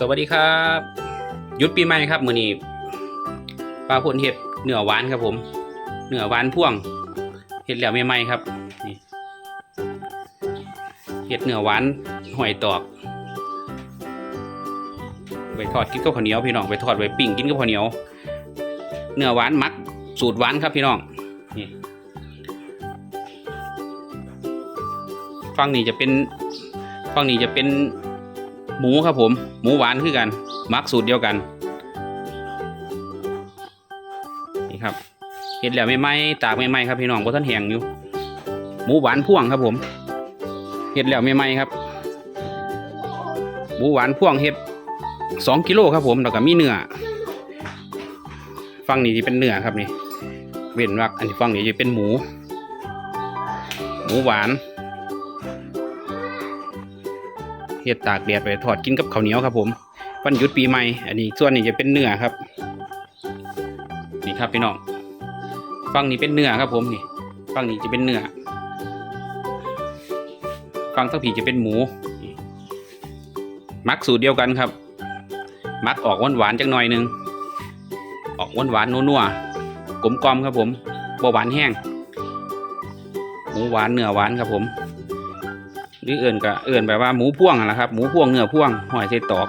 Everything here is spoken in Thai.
สวัสดีครับหยุดปีใหม่ครับมื้อนี้ปลาพ่นเห็ดเนื้อหวานครับผมเนื้อหวานพ่วงเห็ดแล้วใหม่ๆครับนี่เห็ดเนื้อหวานหอยตอกไปทอดกินกับข้าวเหนียวพี่น้องไปทอดไปปิ้งกินกับข้าวเหนียว เนื้อหวานมักสูตรหวานครับพี่น้องนี่ฝั่งนี้จะเป็นฝั่งนี้จะเป็น หมูครับผม หมูหวานคือกันมักสูตรเดียวกัน นี่ครับเห็ดแล้วไม่ไหมตากไม่ไหมครับพี่น้องเพราะท่านแหงอยู่ หมูหวานพ่วงครับผมเห็ดแล้วไม่ไหมครับ หมูหวานพ่วงเห็ดสองกิโลครับผมแล้วก็มีเนื้อฟังนี้ที่เป็นเนื้อครับนี่เว้นวักอันนี้ฟังนี้จะเป็นหมู หมูหวาน เฮ็ดตากแดดไปทอดกินกับข้าวเหนียวครับผมวันหยุดปีใหม่ อันนี้ส่วนนี้จะเป็นเนื้อครับ นี่ครับพี่น้องฝั่งนี้เป็นเนื้อครับผมนี่ฝั่งนี้จะเป็นเนื้อฝั่งทั้งผีจะเป็นหมูมักสูตรเดียวกันครับ มักออกหวานหวานจังหน่อยหนึง ออกหวานหวานนัวๆกลมกลอมครับผมบ่หวานแห้งหมูหวานเนื้อหวานครับผม หรือเอื่นก็เอื่นแบบว่าหมูพ่วงนะครับ หมูพ่วงเนื้อพ่วงหอยใส่ตอก